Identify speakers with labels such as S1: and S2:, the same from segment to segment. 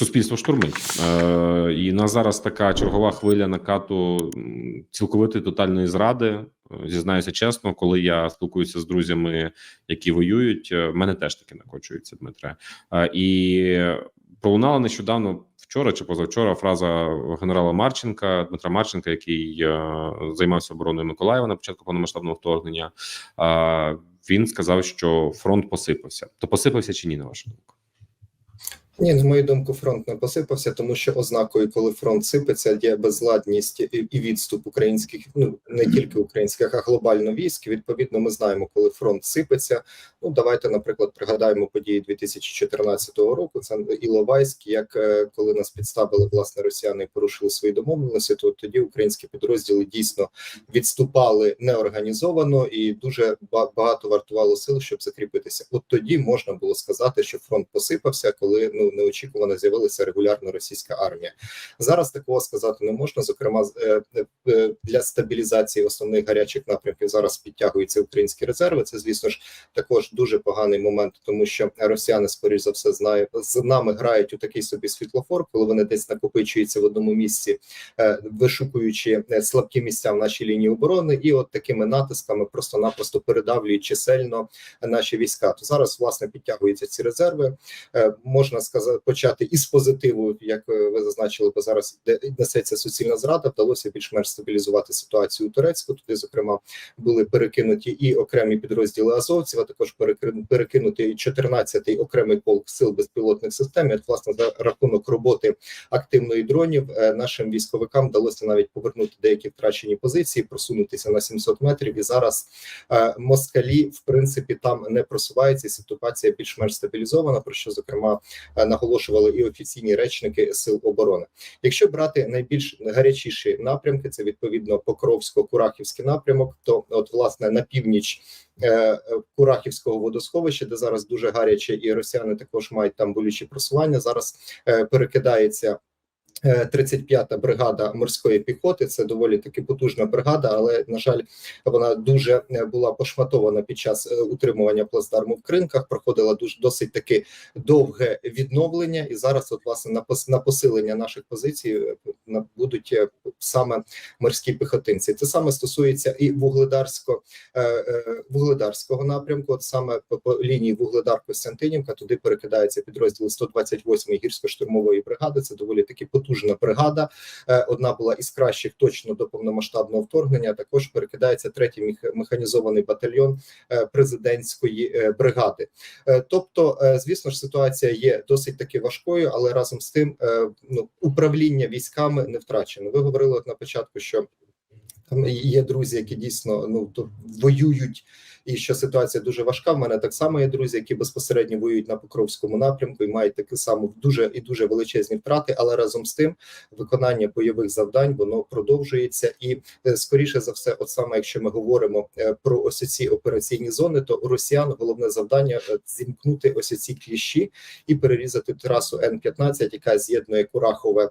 S1: суспільство штурмить. Е, І на зараз така чергова хвиля накату цілковитої тотальної зради. Е, Зізнаюся чесно, коли я спілкуюся з друзями, які воюють, е, в мене теж таки накочується, Дмитре. Е, І пролунала нещодавно вчора чи позавчора фраза генерала Марченка, Дмитра Марченка, який е, займався обороною Миколаєва на початку повномасштабного вторгнення. Е, Він сказав, що фронт посипався. То посипався чи ні, на вашу думку?
S2: Ні, на мою думку, фронт не посипався, тому що ознакою, коли фронт сипеться, є безладність і відступ українських, ну не тільки українських, а глобально військ. Відповідно, ми знаємо, коли фронт сипеться. Ну давайте, наприклад, пригадаємо події 2014 року. Це Іловайськ, як е, коли нас підставили власне росіяни, і порушили свої домовленості. То тоді українські підрозділи дійсно відступали неорганізовано і дуже ба- багато вартувало сил, щоб закріпитися. От тоді можна було сказати, що фронт посипався, коли ну неочікувано з'явилася регулярна російська армія. Зараз такого сказати не можна. Зокрема, з- е, е, для стабілізації основних гарячих напрямків зараз підтягуються українські резерви. Це, звісно ж, також дуже поганий момент, тому що росіяни, скоріш за все, знають з нами грають у такий собі світлофор, коли вони десь накопичуються в одному місці, е, вишукуючи е, слабкі місця в нашій лінії оборони, і от такими натисками просто-напросто передавлюють чисельно наші війська. То зараз власне підтягуються ці резерви. Е, Можна сказати, почати із позитиву, як е, ви зазначили, бо зараз де несеться суцільна зрада. Вдалося більш-менш стабілізувати ситуацію у Турецьку. Туди, зокрема, були перекинуті і окремі підрозділи азовців, а також перекин- перекинутий 14-й окремий полк сил безпілотних систем. І, от, власне, за рахунок роботи активної дронів е, нашим військовикам вдалося навіть повернути деякі втрачені позиції, просунутися на 700 метрів. І зараз е, москалі, в принципі, там не просуваються. Ситуація більш-менш стабілізована. Про що зокрема наголошували і офіційні речники сил оборони. Якщо брати найбільш гарячіші напрямки, це відповідно Покровсько-Курахівський напрямок, то от власне на північ. е, е, Курахівського водосховища, де зараз дуже гаряче, і росіяни також мають там болючі просування. Зараз е, перекидається 35-та бригада морської піхоти. Це доволі таки потужна бригада, але на жаль, вона дуже е, була пошматована під час е, утримування плацдарму в кринках. Проходила дуже досить таки довге відновлення, і зараз, от власне, на пос- на посилення наших позицій е, будуть е, саме морські піхотинці. Це саме стосується і вугледарсько е, е, вугледарського напрямку. От саме по, лінії вугледар Костянтинівка туди перекидаються підрозділи 128-ї гірсько-штурмової бригади. Це доволі таки потужна бригада. Е, Одна була із кращих точно до повномасштабного вторгнення. Також перекидається третій мех- механізований батальйон е, президентської е, бригади. Тобто, звісно ж, ситуація є досить таки важкою, але разом з тим ну, управління військами не втрачено. Ви говорили на початку, що там є друзі, які дійсно ну то воюють, і що ситуація дуже важка. В мене так само є друзі, які безпосередньо воюють на Покровському напрямку і мають таке само дуже і дуже величезні втрати. Але разом з тим виконання бойових завдань воно продовжується, і е, скоріше за все, от саме якщо ми говоримо е, про ось ці операційні зони, то у росіян головне завдання е, зімкнути ось ці кліщі і перерізати трасу Н-15, яка з'єднує Курахове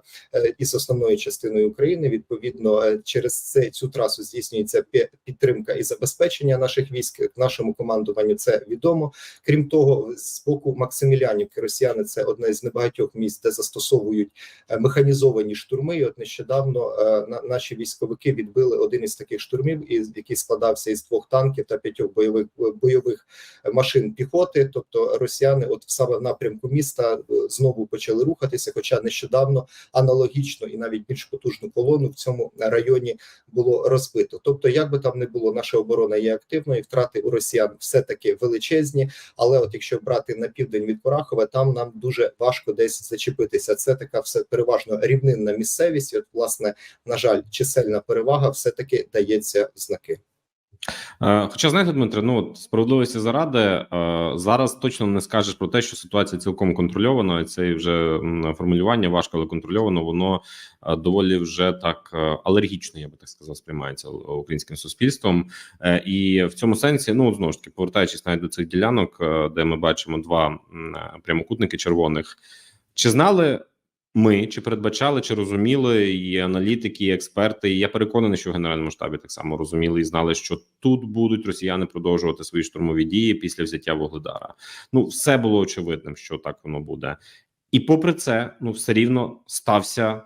S2: із основною частиною України. Відповідно, через це цю трасу здійснюється пі- підтримка і забезпечення наших військ. Нашому командуванню це відомо. Крім того, з боку Максимілянівки Росіяни це одне з небагатьох місць, де застосовують е, механізовані штурми. І от нещодавно е, на- наші військовики відбили один із таких штурмів, який складався із двох танків та п'ятьох бойових бойових машин піхоти. Тобто росіяни, от саме в напрямку міста, е, знову почали рухатися. Хоча нещодавно аналогічно і навіть більш потужну колону в цьому районі було розбито. Тобто, як би там не було, наша оборона є активною. Втрати у росіян все таки величезні. Але от якщо брати на південь від Курахова, там нам дуже важко десь зачепитися. Це така все переважно рівнинна місцевість. І От, власне, на жаль, чисельна перевага все таки дається знаки.
S1: Е, Хоча знаєте, Дмитре, ну от справедливості заради е, зараз точно не скажеш про те, що ситуація цілком контрольована, це вже формулювання важко, але контрольовано. Воно е, доволі вже так алергічно, я би так сказав, сприймається українським суспільством. І в цьому сенсі, ну знову ж таки, повертаючись навіть до цих ділянок, де ми бачимо два прямокутники червоних. Чи знали ми, чи передбачали, чи розуміли і аналітики, і експерти? І я переконаний, що в генеральному штабі так само розуміли і знали, що тут будуть росіяни продовжувати свої штурмові дії після взяття Вугледара. Ну, все було очевидним, що так воно буде. І попри це, ну все рівно стався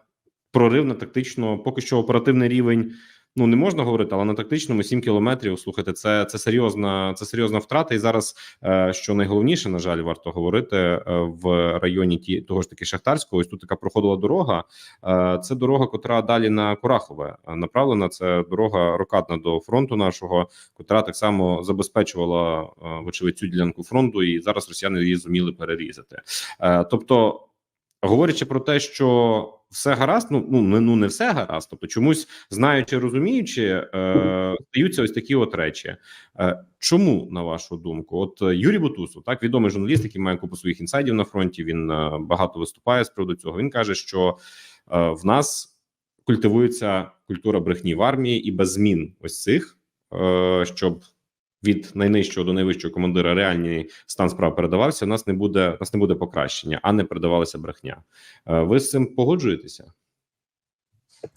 S1: прорив на тактично, поки що оперативний рівень. Ну не можна говорити, але на тактичному 7 кілометрів. Слухайте, це це серйозна, це серйозна втрата. І зараз е, що найголовніше, на жаль, варто говорити е, в районі ті того ж таки Шахтарського. Ось тут така проходила дорога. Е, Це дорога, котра далі на Курахове направлена. Це дорога рокадна до фронту нашого, котра так само забезпечувала вочевидь цю ділянку фронту, і зараз росіяни її зуміли перерізати. Тобто, говорячи про те, що все гаразд, ну ну ну не все гаразд. Тобто, чомусь знаючи, розуміючи, е, стаються ось такі от речі. Е, Чому на вашу думку? От е, Юрій Бутусов, так відомий журналіст, який має купу своїх інсайдів на фронті. Він е, багато виступає з приводу цього. Він каже, що е, в нас культивується культура брехні в армії, і без змін ось цих, е, щоб від найнижчого до найвищого командира реальний стан справ передавався. У нас не буде у нас не буде покращення, а не передавалася брехня. Е, Ви з цим погоджуєтеся?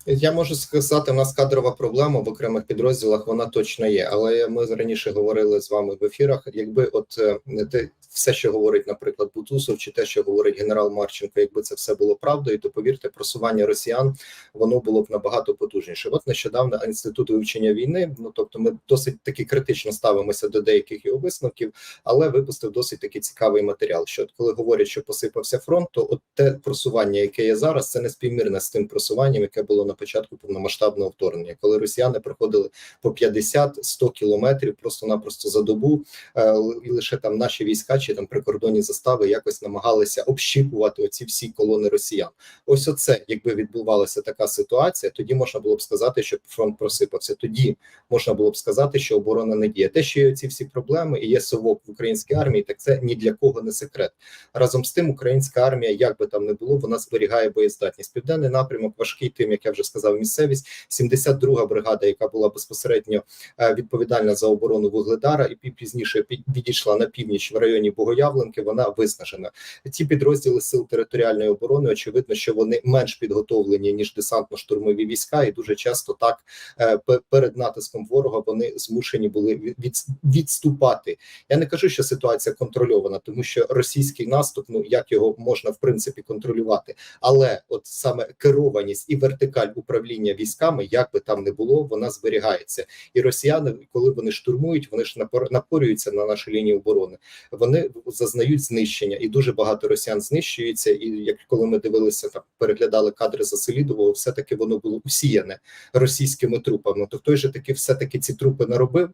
S2: Я можу сказати, у нас кадрова проблема в окремих підрозділах вона точно є. Але ми раніше говорили з вами в ефірах. Якби от е, те все, що говорить, наприклад, Бутусов, чи те, що говорить генерал Марченко, якби це все було правдою, то повірте, просування росіян воно було б набагато потужніше. От нещодавно інститут вивчення війни. Ну тобто, ми досить таки критично ставимося до деяких його висновків, але випустив досить такий цікавий матеріал. Що коли говорять, що посипався фронт, то от те просування, яке є зараз, це не співмірне з тим просуванням, яке було на початку повномасштабного вторгнення, коли росіяни проходили по 50-100 кілометрів просто-напросто за добу, е, і лише там наші війська чи там прикордонні застави якось намагалися общіпувати оці всі колони росіян. Ось оце, якби відбувалася така ситуація, тоді можна було б сказати, що фронт просипався. Тоді можна було б сказати, що оборона не діє. Те, що є ці всі проблеми, і є совок в українській армії, так це ні для кого не секрет. Разом з тим, українська армія, як би там не було, вона зберігає боєздатність. Південний напрямок важкий тим, як я вже сказав, місцевість. 72-га бригада, яка була безпосередньо е, відповідальна за оборону Вугледара, і пізніше пі- відійшла на північ в районі Богоявленки. Вона виснажена. Ці підрозділи сил територіальної оборони, очевидно, що вони менш підготовлені ніж десантно-штурмові війська, і дуже часто так е, перед натиском ворога вони змушені були від- від- відступати. Я не кажу, що ситуація контрольована, тому що російський наступ, ну як його можна в принципі контролювати, але от саме керованість і вертикаль управління військами, як би там не було, вона зберігається. І росіяни, коли вони штурмують, вони ж напор- напорюються на нашу лінію оборони. Вони зазнають знищення, і дуже багато росіян знищується. І як коли ми дивилися там, переглядали кадри за Селідового, все таки воно було усіяне російськими трупами. То хто ж таки все таки ці трупи наробив?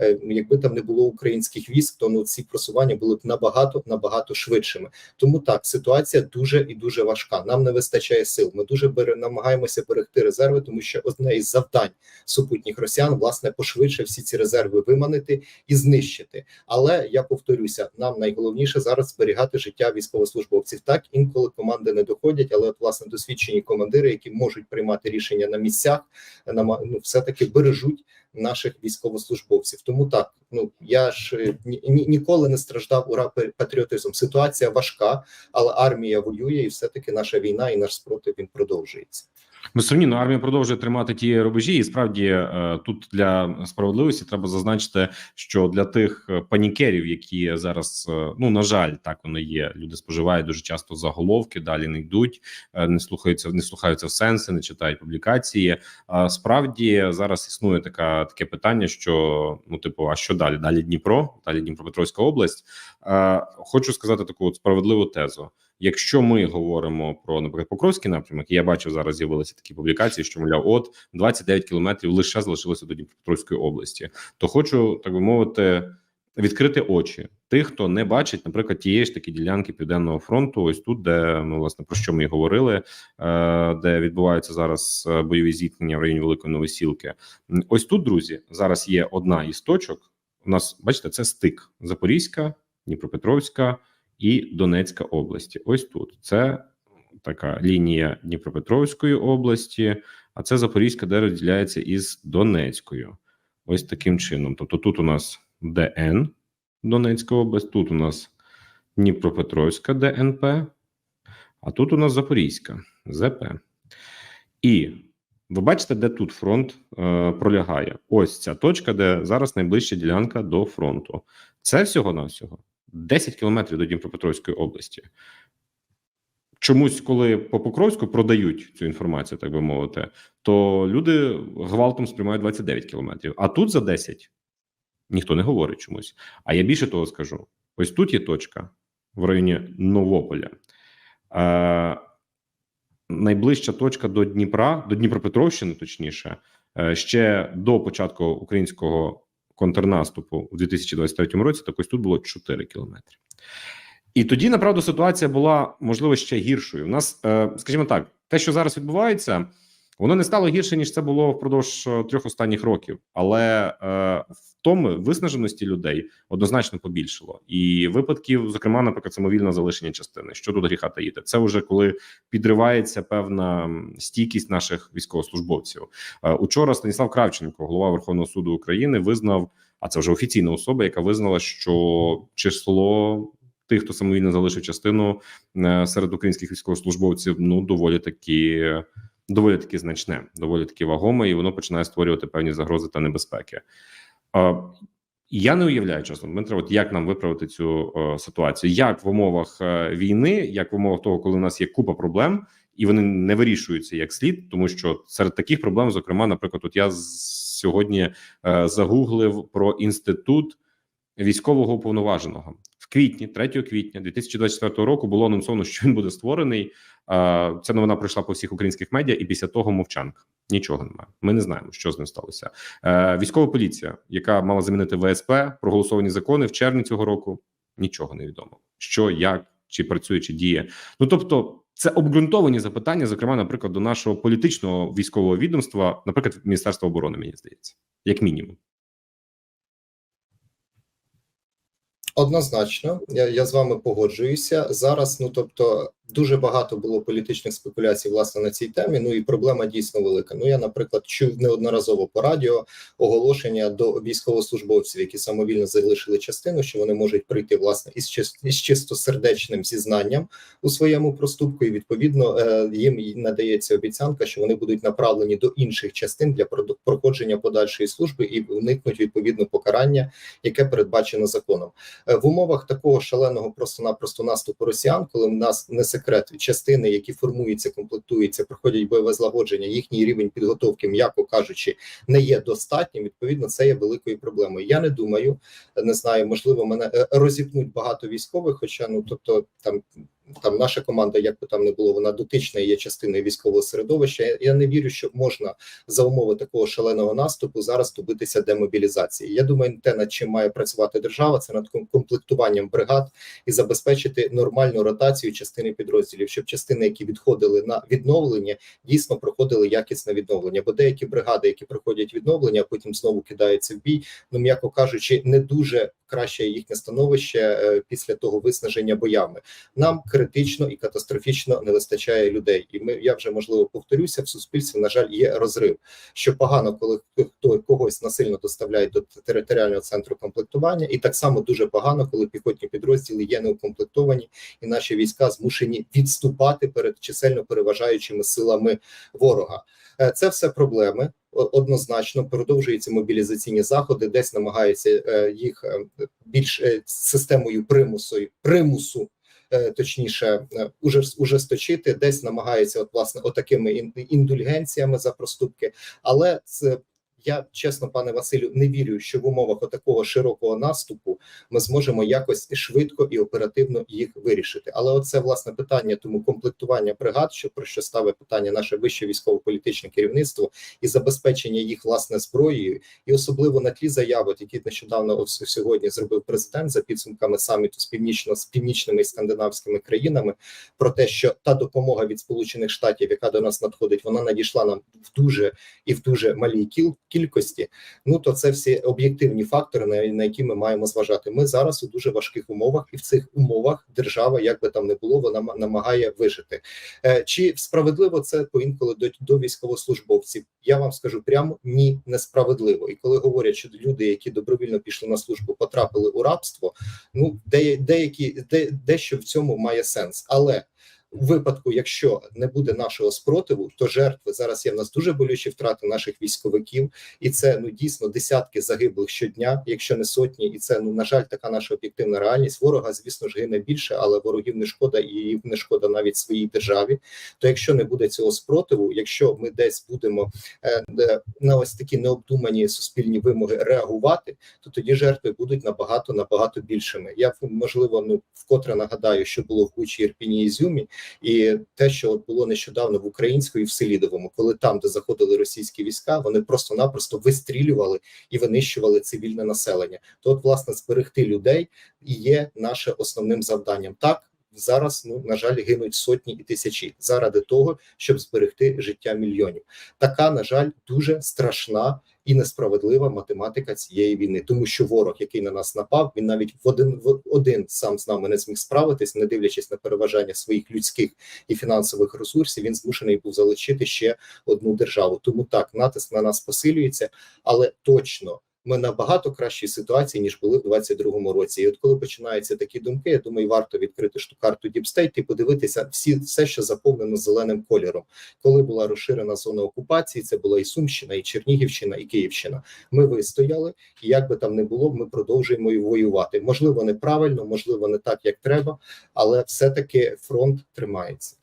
S2: Е, Якби там не було українських військ, то ну ці просування були б набагато набагато швидшими. Тому так ситуація дуже і дуже важка. Нам не вистачає сил. Ми дуже бере, намагаємося берегти резерви, тому що одне із завдань супутніх росіян власне пошвидше всі ці резерви виманити і знищити. Але я повторюся, нам найголовніше зараз зберігати життя військовослужбовців. Так інколи команди не доходять, але от власне досвідчені командири, які можуть приймати рішення на місцях, ну, все таки бережуть наших військовослужбовців. Тому так ну я ж е, ні, ні- ніколи не страждав ура патріотизмом. Ситуація важка, але армія воює, і все таки наша війна і наш спротив він продовжується.
S1: Безсумнівно, армія продовжує тримати ті рубежі, і справді е, тут для справедливості треба зазначити, що для тих е, панікерів, які зараз е, ну на жаль, так воно є. Люди споживають дуже часто заголовки, далі не йдуть, не слухаються, не слухаються в сенси, не читають публікації. Справді зараз існує така таке питання: що ну, типу, а що далі? Далі Дніпро, далі Дніпропетровська область. Хочу сказати таку от справедливу тезу. Якщо ми говоримо про наприклад Покровський напрямок, я бачив зараз з'явилися такі публікації, що мовляв, от 29 кілометрів лише залишилося до Дніпропетровської області. То хочу так би мовити відкрити очі тих, хто не бачить, наприклад, тієї ж таки ділянки південного фронту. Ось тут, де ну власне про що ми і говорили, е, де відбуваються зараз е, бойові зіткнення в районі Великої Новосілки. Ось тут, друзі, зараз є одна із точок. У нас бачите, це стик Запорізька, Дніпропетровська і Донецька області. Ось тут це така лінія Дніпропетровської області, а це Запорізька, де розділяється із Донецькою. Ось таким чином. Тобто тут у нас ДН Донецька область, тут у нас Дніпропетровська ДНП, а тут у нас Запорізька ЗП. І ви бачите, де тут фронт е, пролягає. Ось ця точка, де зараз найближча ділянка до фронту. Це всього-навсього 10 кілометрів до Дніпропетровської області. чомусь, коли по Покровську продають цю інформацію, так би мовити, то люди гвалтом сприймають 29 кілометрів. А тут за 10 ніхто не говорить чомусь. А я більше того скажу: ось тут є точка в районі Новополя. Е, найближча точка до Дніпра, до Дніпропетровщини, точніше, е, ще до початку українського контрнаступу у 2023 році, так ось тут було 4 кілометри. І тоді, направду, ситуація була можливо ще гіршою. У нас, е, скажімо так, те, що зараз відбувається, воно не стало гірше ніж це було впродовж е, трьох останніх років, але е, втоми виснаженості людей однозначно побільшало, і випадків, зокрема, наприклад, самовільне залишення частини. Що тут гріха таїти? Це вже коли підривається певна стійкість наших військовослужбовців. Е, Учора Станіслав Кравченко, голова Верховного суду України, визнав, а це вже офіційна особа, яка визнала, що число тих, хто самовільно залишив частину е, серед українських військовослужбовців, ну доволі таки доволі таки значне, доволі таки вагоме, і воно починає створювати певні загрози та небезпеки. Я не уявляю чесно, Дмитро, от як нам виправити цю е, ситуацію, як в умовах е, війни, як в умовах того, коли у нас є купа проблем, і вони не вирішуються як слід, тому що серед таких проблем, зокрема, наприклад, от я сьогодні е, загуглив про інститут військового уповноваженого квітні, 3 квітня 2024 року було анонсовано, що він буде створений. Ця новина прийшла по всіх українських медіа, і після того мовчанка. Нічого немає. Ми не знаємо, що з ним сталося. Е, Військова поліція, яка мала замінити ВСП, проголосовані закони в червні цього року. Нічого не відомо. Що, як, чи працює, чи діє. Ну тобто, це обґрунтовані запитання, зокрема, наприклад, до нашого політичного військового відомства, наприклад, Міністерства оборони, мені здається, як мінімум.
S2: Однозначно, я, я з вами погоджуюся зараз. Ну тобто, дуже багато було політичних спекуляцій власне на цій темі. Ну і проблема дійсно велика. Ну я, наприклад, чув неодноразово по радіо оголошення до військовослужбовців, які самовільно залишили частину, що вони можуть прийти власне із чис- із чистосердечним зізнанням у своєму проступку, і відповідно е, їм надається обіцянка, що вони будуть направлені до інших частин для проходження подальшої служби і уникнуть відповідно покарання, яке передбачено законом. Е, в умовах такого шаленого просто-напросто наступу росіян, коли в нас не секрет частини, які формуються, комплектуються, проходять бойове злагодження, їхній рівень підготовки, м'яко кажучи, не є достатнім. Відповідно, це є великою проблемою. Я не думаю, не знаю, можливо, мене е, розіпнуть багато військових, хоча ну тобто там. Там наша команда, як би там не було, вона дотична є частиною військового середовища. Я, не вірю, що можна за умови такого шаленого наступу зараз добитися демобілізації. Я думаю, те, над чим має працювати держава, це над комплектуванням бригад і забезпечити нормальну ротацію частини підрозділів, щоб частини, які відходили на відновлення, дійсно проходили якісне відновлення. Бо деякі бригади, які проходять відновлення, потім знову кидаються в бій, ну м'яко кажучи, не дуже краще їхнє становище е, після того виснаження боями. Нам критично і катастрофічно не вистачає людей, і ми я вже можливо повторюся в суспільстві. На жаль, є розрив. Що погано, коли хто когось насильно доставляють до територіального центру комплектування, і так само дуже погано, коли піхотні підрозділи є неукомплектовані, і наші війська змушені відступати перед чисельно переважаючими силами ворога. Е, Це все проблеми. Однозначно продовжуються мобілізаційні заходи, десь намагаються е, їх е, більш системою примусу примусу точніше е, уже ужесточити, десь намагаються от власне отакими ін- індульгенціями за проступки. Але це я чесно, пане Василю, не вірю, що в умовах отакого широкого наступу ми зможемо якось швидко і оперативно їх вирішити. Але оце власне питання тому комплектування бригад, що про що ставить питання наше вище військово-політичне керівництво і забезпечення їх власне зброєю, і особливо на тлі заяви, які нещодавно сьогодні зробив президент за підсумками саміту з північно з північними і скандинавськими країнами, про те, що та допомога від Сполучених Штатів, яка до нас надходить, вона надійшла нам в дуже і в дуже малій кіл кількості. Ну то це всі об'єктивні фактори, на, на які ми маємо зважати. Ми зараз у дуже важких умовах, і в цих умовах держава, як би там не було, вона намагає вижити. Е, чи справедливо це поінколи до, до військовослужбовців? Я вам скажу прямо ні, несправедливо. І коли говорять, що люди, які добровільно пішли на службу, потрапили у рабство, ну де, деякі де, дещо в цьому має сенс, але у випадку, якщо не буде нашого спротиву, то жертви зараз є в нас дуже болючі втрати наших військовиків, і це ну дійсно десятки загиблих щодня, якщо не сотні, і це ну на жаль, така наша об'єктивна реальність. Ворога, звісно ж, гине більше, але ворогів не шкода і не шкода навіть своїй державі. То якщо не буде цього спротиву, якщо ми десь будемо е, на ось такі необдумані суспільні вимоги реагувати, то тоді жертви будуть набагато набагато більшими. Я можливо ну вкотре нагадаю, що було в Бучі, Ірпіні і Зюмі, і те, що от було нещодавно в Українську і в Селідовому, коли там, де заходили російські війська, вони просто-напросто вистрілювали і винищували цивільне населення. То, от, власне, зберегти людей є наше основним завданням. Так зараз ну на жаль гинуть сотні і тисячі заради того, щоб зберегти життя мільйонів. Така на жаль дуже страшна і несправедлива математика цієї війни, тому що ворог, який на нас напав, він навіть в один в один сам з нами не зміг справитись, не дивлячись на переважання своїх людських і фінансових ресурсів. Він змушений був залучити ще одну державу. Тому так натиск на нас посилюється, але точно. Ми набагато кращій ситуації ніж були в 22-му році. І от коли починаються такі думки, я думаю, варто відкрити шту карту Діпстейт і подивитися всі все, що заповнено зеленим кольором. Коли була розширена зона окупації, це була і Сумщина, і Чернігівщина, і Київщина. Ми вистояли, і як би там не було, ми продовжуємо і воювати. Можливо, неправильно, можливо, не так як треба, але все таки фронт тримається.